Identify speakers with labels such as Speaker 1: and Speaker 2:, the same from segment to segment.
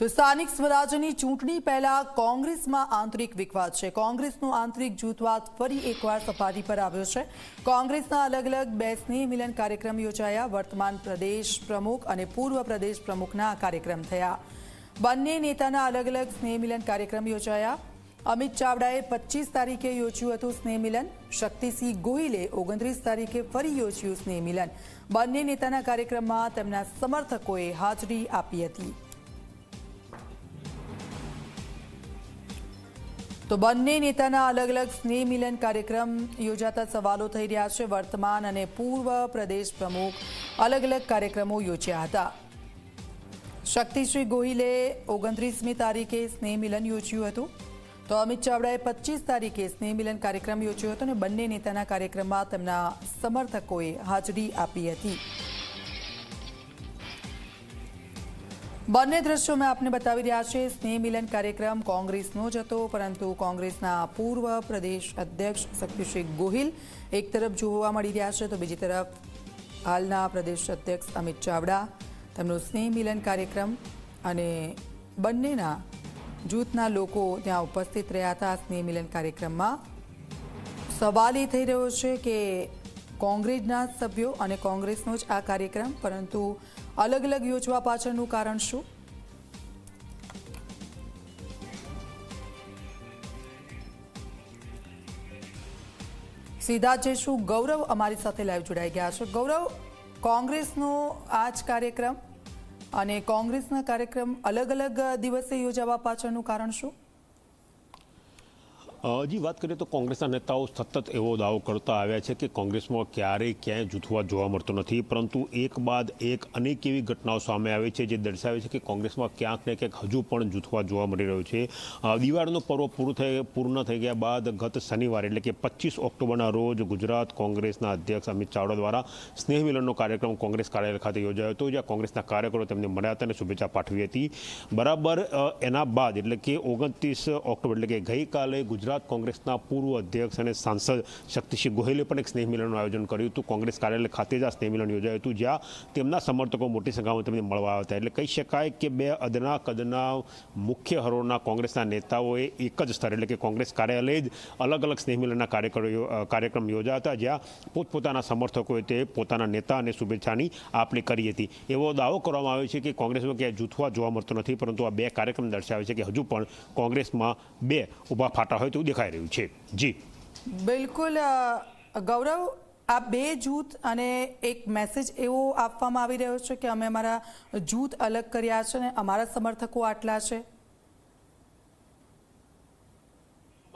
Speaker 1: તો સ્થાનિક સ્વરાજ્યની ચૂંટણી પહેલા કોંગ્રેસમાં આંતરિક વિખવાદ છે. કોંગ્રેસનો આંતરિક જૂથવાદ ફરી એકવાર સપાટી પર આવ્યો છે. કોંગ્રેસના અલગ અલગ બે સ્નેહ મિલન કાર્યક્રમ યોજાયા. વર્તમાન પ્રદેશ પ્રમુખ અને પૂર્વ પ્રદેશ પ્રમુખના કાર્યક્રમ થયા. બંને નેતાના અલગ અલગ સ્નેહ મિલન કાર્યક્રમ યોજાયા. અમિત ચાવડાએ પચીસ તારીખે યોજ્યું હતું સ્નેહ મિલન. શક્તિસિંહ ગોહિલે ઓગણત્રીસ તારીખે ફરી યોજ્યું સ્નેહ મિલન. બંને નેતાના કાર્યક્રમમાં તેમના સમર્થકોએ હાજરી આપી હતી. તો બંને નેતાના અલગ અલગ સ્નેહ મિલન કાર્યક્રમ યોજાતા સવાલો થઈ રહ્યા છે. વર્તમાન અને પૂર્વ પ્રદેશ પ્રમુખ અલગ અલગ કાર્યક્રમો યોજ્યા હતા. શક્તિશ્રી ગોહિલે ઓગણત્રીસમી તારીખે સ્નેહ મિલન યોજ્યું હતું. તો અમિત ચાવડાએ પચીસ તારીખે સ્નેહ મિલન કાર્યક્રમ યોજ્યો હતો અને બંને નેતાના કાર્યક્રમમાં તેમના સમર્થકોએ હાજરી આપી હતી. બંને દ્રશ્યો મેં આપને બતાવી રહ્યા છે. સ્નેહ મિલન કાર્યક્રમ કોંગ્રેસનો જ હતો, પરંતુ કોંગ્રેસના પૂર્વ પ્રદેશ અધ્યક્ષ શક્તિસિંહ ગોહિલ એક તરફ જોવા મળી રહ્યા છે, તો બીજી તરફ હાલના પ્રદેશ અધ્યક્ષ અમિત ચાવડા, તેમનો સ્નેહ મિલન કાર્યક્રમ અને બંનેના જૂથના લોકો ત્યાં ઉપસ્થિત રહ્યા હતા. સ્નેહ મિલન કાર્યક્રમમાં સવાલ એ થઈ રહ્યો છે કે કોંગ્રેસના સભ્યો અને કોંગ્રેસનો જ આ કાર્યક્રમ, પરંતુ અલગ અલગ યોજવા પાછળનું કારણ શું? સીધા જઈશું ગૌરવ અમારી સાથે લાઈવ જોડાઈ ગયા છે. ગૌરવ, કોંગ્રેસનો આ જ કાર્યક્રમ અને કોંગ્રેસના કાર્યક્રમ અલગ અલગ દિવસે યોજાવા પાછળનું કારણ શું?
Speaker 2: હજી વાત કરીએ તો કોંગ્રેસના નેતાઓ સતત એવો દાવો કરતા આવ્યા છે કે કોંગ્રેસમાં ક્યારેય ક્યાંય જૂથવાદ જોવા મળતો નથી, પરંતુ એક બાદ એક અનેક એવી ઘટનાઓ સામે આવી છે જે દર્શાવે છે કે કોંગ્રેસમાં ક્યાંક ને ક્યાંક હજુ પણ જૂથવાદ જોવા મળી રહ્યો છે. દિવાળીનો પર્વ પૂરું થઈ, પૂર્ણ થઈ ગયા બાદ ગત શનિવારે એટલે કે પચીસ ઓક્ટોબરના રોજ ગુજરાત કોંગ્રેસના અધ્યક્ષ અમિત ચાવડા દ્વારા સ્નેહ મિલનનો કાર્યક્રમ કોંગ્રેસ કાર્યાલય ખાતે યોજાયો હતો, જ્યાં કોંગ્રેસના કાર્યકરો તેમને મળ્યા હતા અને શુભેચ્છા પાઠવી હતી. બરાબર એના બાદ એટલે કે ઓગણત્રીસ ઓક્ટોબર એટલે કે ગઈકાલે ગુજરાત ગુજરાત કોંગ્રેસના પૂર્વ અધ્યક્ષ અને સાંસદ શક્તિસિંહ ગોહિલે પણ એક સ્નેહ મિલનનું આયોજન કર્યું હતું. કોંગ્રેસ કાર્યાલય ખાતે જ આ સ્નેહ મિલન યોજાયું હતું, જ્યાં તેમના સમર્થકો મોટી સંખ્યામાં તેમને મળવા આવ્યા હતા. એટલે કહી શકાય કે બે અદના કદના મુખ્ય હરોળના કોંગ્રેસના નેતાઓએ એક જ સ્તરે, એટલે કે કોંગ્રેસ કાર્યાલય જ અલગ અલગ સ્નેહ મિલનના કાર્યક્રમ યોજાયા હતા, જ્યાં પોતપોતાના સમર્થકોએ તે પોતાના નેતા અને શુભેચ્છાની આપલે કરી હતી. એવો દાવો કરવામાં આવ્યો છે કે કોંગ્રેસમાં ક્યાંય જૂથવા જોવા મળતો નથી, પરંતુ આ બે કાર્યક્રમ દર્શાવે છે કે હજુ પણ કોંગ્રેસમાં બે ઊભા ફાટા હોય તેવું દેખાઈ રહ્યું છે. જી.
Speaker 1: બિલકુલ ગૌરવ, આ બે જૂથ અને એક મેસેજ એવો આપવામાં આવી રહ્યો છે કે અમે અમારા જૂથ અલગ કર્યા છે અને અમારા સમર્થકો આટલા છે.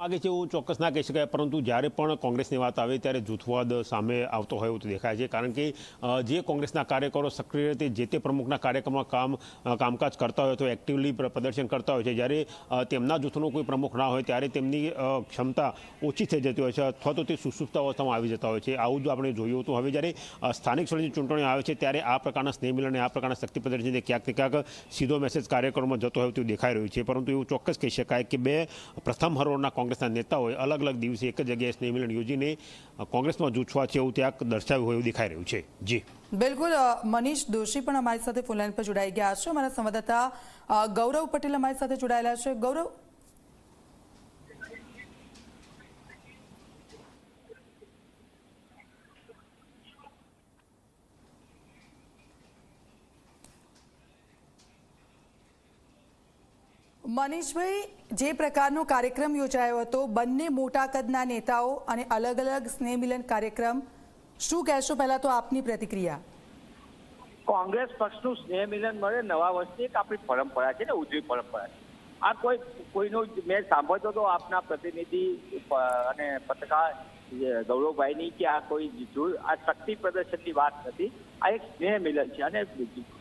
Speaker 2: માગે છે એવું ચોક્કસ ના કહી શકાય, પરંતુ જ્યારે પણ કોંગ્રેસની વાત આવે ત્યારે જૂથવાદ સામે આવતો હોય એવું દેખાય છે. કારણ કે જે કોંગ્રેસના કાર્યકરો સક્રિય રીતે જે તે પ્રમુખના કાર્યક્રમમાં કામ કામકાજ કરતા હોય તો એક્ટિવલી પ્રદર્શન કરતા હોય છે, જ્યારે તેમના જૂથનો કોઈ પ્રમુખ ના હોય ત્યારે તેમની ક્ષમતા ઓછી થઈ જતી હોય છે અથવા તો તે સુસુપ્ત અવસ્થામાં આવી જતા હોય છે. આવું જો આપણે જોયું હતું હવે જ્યારે સ્થાનિક સ્વરાજની ચૂંટણીઓ આવે છે ત્યારે આ પ્રકારના સ્નેહ મિલન આ પ્રકારના શક્તિ પ્રદર્શન ક્યાંક ને ક્યાંક સીધો મેસેજ કાર્યકરોમાં જતો હોય તેવું દેખાઈ રહ્યું છે. પરંતુ એવું ચોક્કસ કહી શકાય કે બે પ્રથમ હરોળના કોંગ્રેસના નેતાઓએ અલગ અલગ દિવસે એક જ જગ્યાએ સ્નેહ મિલન યોજીને કોંગ્રેસમાં જૂછવા છે એવું ત્યાં દર્શાવ્યું હોય એવું દેખાઈ રહ્યું છે. જી.
Speaker 1: બિલકુલ મનીષ દોશી પણ અમારી સાથે ફોનલાઈન પર જોડાઈ ગયા છે. અમારા સંવાદદાતા ગૌરવ પટેલ અમારી સાથે જોડાયેલા છે. ગૌરવ મનીષભાઈ, જે પ્રકારનો કાર્યક્રમ યોજાયો હતો, બંને મોટા કદના નેતાઓ અને અલગ અલગ સ્નેહ મિલન કાર્યક્રમ, શું કહેશો પહેલા તો આપની પ્રતિક્રિયા?
Speaker 3: કોંગ્રેસ પક્ષનું સ્નેહ મિલન મળે, નવા વર્ષની એક આપણી પરંપરા છે ને, ઉજવી પરંપરા આ કોઈ, કોઈનું મેં સાંભળતો હતો આપના પ્રતિનિધિ અને પત્રકાર ગૌરવભાઈની કે આ કોઈ આ શક્તિ પ્રદર્શનની વાત નથી. આ એક સ્નેહ મિલન છે અને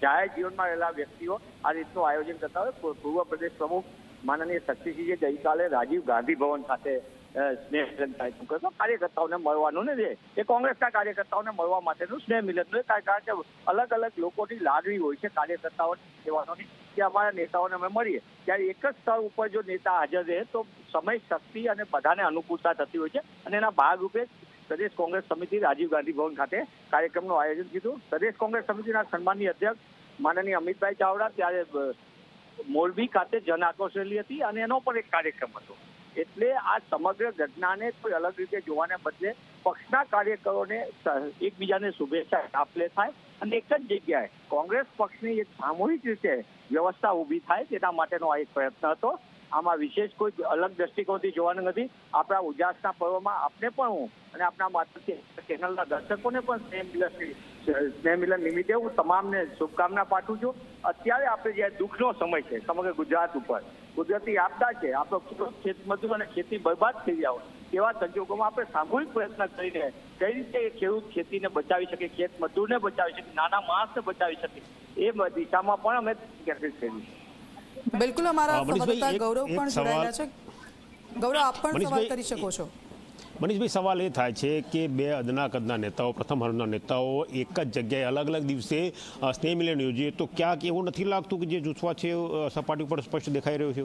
Speaker 3: જાહેર જીવનમાં રહેલા વ્યક્તિઓ આ રીતનું આયોજન કરતા હોય. પૂર્વ પ્રદેશ પ્રમુખ માનનીય શક્તિસિંહે ગઈકાલે રાજીવ ગાંધી ભવન ખાતે સ્નેહ મિલન કાર્યક્રમ કર્યો કાર્યકર્તાઓને મળવાનું ને એ કોંગ્રેસના કાર્યકર્તાઓને મળવા માટેનું સ્નેહ મિલન કારણ કે અલગ અલગ લોકોની લાગણી હોય છે કાર્યકર્તાઓની સેવાનોની કે અમારા નેતાઓને અમે મળીએ. ત્યારે એક જ સ્થળ ઉપર જો નેતા હાજર રહે, તો સમય, શક્તિ અને બધાને અનુકૂળતા થતી હોય છે. અને એના ભાગરૂપે પ્રદેશ કોંગ્રેસ સમિતિ રાજીવ ગાંધી ભવન ખાતે કાર્યક્રમનું આયોજન કીધું. પ્રદેશ કોંગ્રેસ સમિતિના સન્માનની અધ્યક્ષ માનનીય અમિતભાઈ ચાવડા, ત્યારે મોરબી ખાતે જન આક્રોશ રેલી હતી અને એનો પણ એક કાર્યક્રમ હતો. એટલે આ સમગ્ર ઘટનાને કોઈ અલગ રીતે જોવાને બદલે પક્ષના કાર્યકરોને એકબીજાને શુભેચ્છા આપલે થાય અને એક જ જગ્યાએ કોંગ્રેસ પક્ષની એક સામૂહિક રીતે વ્યવસ્થા ઊભી થાય તેના માટેનો આ એક પ્રયત્ન હતો. આમાં વિશેષ કોઈ અલગ દ્રષ્ટિકોણથી જોવાનું નથી. આપણા ઉજાસના પર્વમાં આપને પણ હું અને આપણા માતૃ ચેનલના દર્શકોને પણ સ્નેહ મિલન સ્નેહ મિલન નિમિત્તે હું તમામને શુભકામના પાઠવું છું. અત્યારે આપણે જે દુઃખનો સમય છે સમગ્ર ગુજરાત ઉપર કુદરતી આપદા છે. આપણો ખેડૂત ખેત મજૂર અને ખેતી બરબાદ થઈ ગયા હોય તેવા સંજોગોમાં આપણે સામૂહિક પ્રયત્ન કરીને કઈ રીતે ખેડૂત ખેતીને બચાવી શકે ખેત મજૂરને બચાવી શકે નાના માણસને બચાવી શકે એ દિશામાં પણ અમે કેન્દ્રિત કર્યું છે.
Speaker 1: બિલકુલ અમારા ગૌરવ પણ જોડાયેલા છે. ગૌરવ આપ પણ સવાલ કરી શકો છો.
Speaker 2: મનીષભાઈ, સવાલ એ થાય છે કે બે અદના કદના નેતાઓ, પ્રથમ હરોળના નેતાઓ એક જ જગ્યાએ અલગ અલગ દિવસે સ્નેહ મિલન યોજીએ. તો ક્યાંક એવું નથી લાગતું કે જે જૂથવા છે સપાટી ઉપર સ્પષ્ટ દેખાઈ રહ્યો છે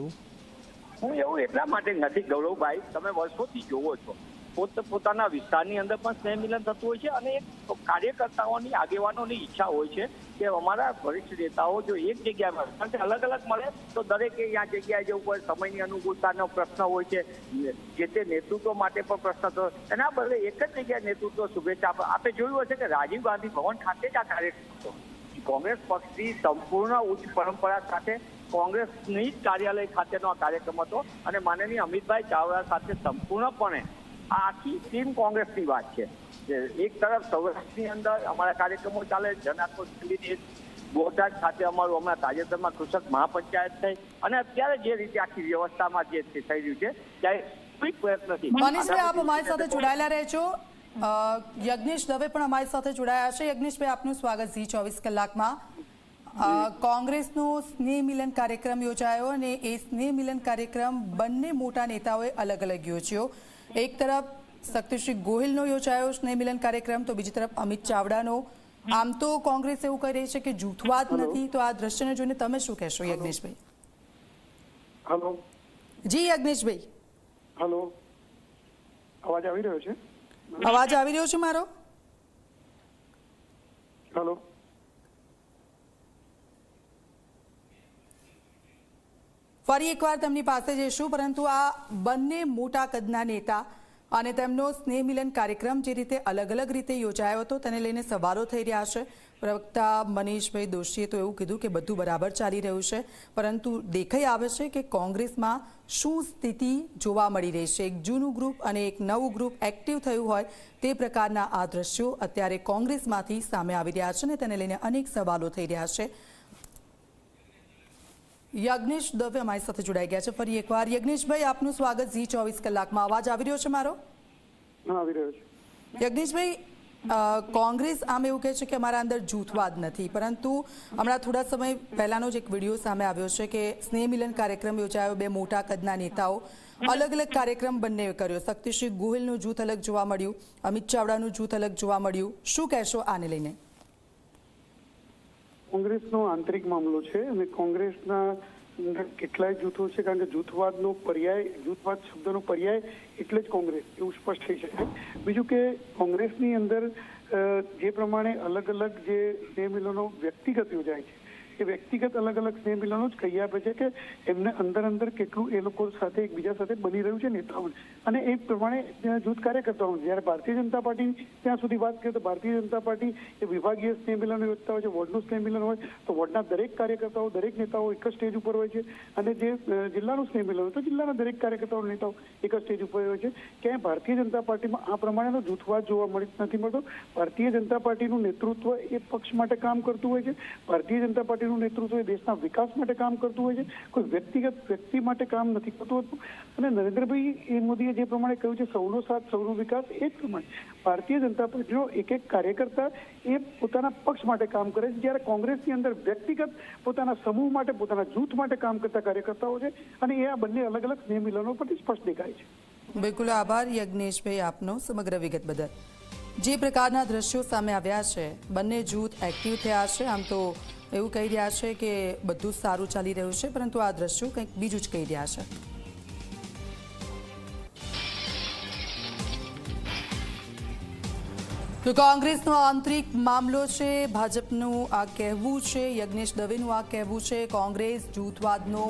Speaker 3: હું એવું એટલા માટે નથી ગૌરવભાઈ, તમે વર્ષોથી જોવો છો. પોત પોતાના વિસ્તારની અંદર પણ સ્નેહ મિલન થતું હોય છે અને એક કાર્યકર્તાઓની આગેવાનોની ઈચ્છા હોય છે કે અમારા વરિષ્ઠ નેતાઓ જો એક જગ્યાએ મળે, કારણ કે અલગ અલગ મળે તો દરેકે ત્યાં જગ્યાએ જવું પડે, સમયની અનુકૂળતાનો પ્રશ્ન હોય છે, જે તે નેતૃત્વ માટે પણ પ્રશ્ન થયો એના બદલે એક જ જગ્યાએ નેતૃત્વ શુભેચ્છા આપે. આપે જોયું હશે કે રાજીવ ગાંધી ભવન ખાતે જ આ કાર્યક્રમ હતો. કોંગ્રેસ પક્ષની સંપૂર્ણ ઉચ્ચ પરંપરા સાથે કોંગ્રેસની જ કાર્યાલય ખાતેનો આ કાર્યક્રમ હતો અને માનનીય અમિતભાઈ ચાવડા સાથે સંપૂર્ણપણે આખી ટીમ કોંગ્રેસની વાત છે. એક તરફ સૌરાષ્ટ્રની અંદર અમારા કાર્યક્રમો ચાલે જન આત્મનિર્ભર બોટાદ ખાતે અમારું હમણાં તાજેતરમાં કૃષક મહાપંચાયત થઈ અને અત્યારે જે રીતે આખી વ્યવસ્થામાં જે થઈ રહ્યું છે ત્યારે કોઈ પ્રયત્નથી
Speaker 1: મનીષભાઈ આપ અમારી સાથે જોડાયેલા રહેજો. યજ્ઞેશ દવે પણ અમારી સાથે જોડાયા છે. યજ્ઞેશભાઈ આપનું સ્વાગત ઝી ચોવીસ કલાકમાં. કોંગ્રેસનો સ્નેહ મિલન કાર્યક્રમ યોજાયો અને એ સ્નેહ મિલન કાર્યક્રમ બંને મોટા નેતાઓએ અલગ અલગ યોજ્યો. એક તરફ શક્તિશ્રી ગોહિલનો યોજાયો સ્નેહમિલન કાર્યક્રમ તો બીજી તરફ અમિત ચાવડાનો. આમ તો કોંગ્રેસ એવું કહી રહી છે કે જૂથવાદ નથી તો આ દ્રશ્યને જોઈને તમે શું કહેશો યજ્ઞેશભાઈ?
Speaker 4: હલો
Speaker 1: જી યજ્ઞેશભાઈ.
Speaker 4: હલો અવાજ આવી રહ્યો છે?
Speaker 1: અવાજ આવી રહ્યો છે મારો?
Speaker 4: હલો
Speaker 1: ફરી એકવાર તેમની પાસે જઈશું, પરંતુ આ બંને મોટા કદના નેતા અને તેમનો સ્નેહ મિલન કાર્યક્રમ જે રીતે અલગ અલગ રીતે યોજાયો હતો તેને લઈને સવાલો થઈ રહ્યા છે. પ્રવક્તા મનીષભાઈ દોશીએ તો એવું કીધું કે બધું બરાબર ચાલી રહ્યું છે, પરંતુ દેખાઈ આવે છે કે કોંગ્રેસમાં શું સ્થિતિ જોવા મળી રહી છે. એક જૂનું ગ્રુપ અને એક નવું ગ્રુપ એક્ટિવ થયું હોય તે પ્રકારના આ દ્રશ્યો અત્યારે કોંગ્રેસમાંથી સામે આવી રહ્યા છે અને તેને લઈને અનેક સવાલો થઈ રહ્યા છે. યજ્ઞેશ દવે અમારી સાથે જોડાઈ ગયા છે. ફરી એકવાર યજ્ઞેશભાઈ આપનું સ્વાગત ઝી ચોવીસ કલાકમાં. અવાજ આવી રહ્યો છે મારો?
Speaker 4: આવી રહ્યો છે.
Speaker 1: યજ્ઞેશભાઈ કોંગ્રેસ આમ એવું કહે છે કે અમારા અંદર જૂથવાદ નથી. પરંતુ હમણાં થોડા સમય પહેલાનો જ એક વીડિયો સામે આવ્યો છે કે સ્નેહ મિલન કાર્યક્રમ યોજાયો. બે મોટા કદના નેતાઓ અલગ અલગ કાર્યક્રમ બંને કર્યો. શક્તિશ્રી ગોહિલનું જૂથ અલગ જોવા મળ્યું. અમિત ચાવડાનું જૂથ અલગ જોવા મળ્યું. શું કહેશો આને લઈને?
Speaker 4: કોંગ્રેસનો આંતરિક મામલો છે અને કોંગ્રેસના કેટલાય જૂથો છે, કારણ કે જૂથવાદનો પર્યાય, જૂથવાદ શબ્દનો પર્યાય એટલે જ કોંગ્રેસ, એવું સ્પષ્ટ થઈ શકે. બીજું કે કોંગ્રેસની અંદર જે પ્રમાણે અલગ અલગ જે બે મિલોનો વ્યક્તિગત યોજાય છે એ વ્યક્તિગત અલગ અલગ સ્નેહ મિલનો જ કહી આપે છે કે એમને અંદર અંદર કેટલું એ લોકો સાથે, એકબીજા સાથે બની રહ્યું છે નેતાઓને અને એ પ્રમાણે જૂથ કાર્યકર્તાઓ જ્યારે ભારતીય જનતા પાર્ટી ત્યાં સુધી વાત કરીએ તો ભારતીય જનતા પાર્ટી એ વિભાગીય સ્નેહ મિલન યોજતા હોય છે, વોર્ડનું સ્નેહ મિલન હોય. તો વોર્ડના દરેક કાર્યકર્તાઓ, દરેક નેતાઓ એક જ સ્ટેજ ઉપર હોય છે. અને જે જિલ્લાનું સ્નેહ મિલન હોય તો જિલ્લાના દરેક કાર્યકર્તાઓ નેતાઓ એક જ સ્ટેજ ઉપર હોય છે. ક્યાંય ભારતીય જનતા પાર્ટીમાં આ પ્રમાણેનો જૂથવાદ જોવા મળી નથી મળતો. ભારતીય જનતા પાર્ટીનું નેતૃત્વ એ પક્ષ માટે કામ કરતું હોય છે. ભારતીય જનતા પાર્ટીનું નેતૃત્વ એ દેશના વિકાસ માટે કામ કરતું હોય છે. કોઈ વ્યક્તિગત વ્યક્તિ માટે કામ નથી કરતું હોતું. અને નરેન્દ્રભાઈ એ મોદીએ જે પ્રમાણે કહ્યું છે, સૌનો સાથ, સૌનો વિકાસ, એ પ્રમાણે ભારતીય જનતા પાર્ટીનો એક એક કાર્યકર્તા એ પોતાના પક્ષ માટે કામ કરે છે. જ્યારે કોંગ્રેસની અંદર વ્યક્તિગત પોતાના સમૂહ માટે, પોતાના જૂથ માટે કામ કરતા કાર્યકર્તાઓ છે. અને એ આ બંને અલગ અલગ સ્નેહમિલનો પરથી સ્પષ્ટ દેખાય છે.
Speaker 1: બિલકુલ આભાર, યજ્ઞેશભાઈ, આપનો સમગ્ર વિગત બદલ. જે પ્રકારના દ્રશ્યો સામે આવ્યા છે, બંને જૂથ એક્ટિવ થયા છે. આમ તો એવું કહી રહ્યા છે કે બધું સારું ચાલી રહ્યું છે, પરંતુ આ દ્રશ્યો કંઈક બીજું જ કહી રહ્યા છે. તો કોંગ્રેસનો આંતરિક મામલો છે, ભાજપનું આ કહેવું છે, યજ્ઞેશ દવેનું આ કહેવું છે, કોંગ્રેસ જૂથવાદનો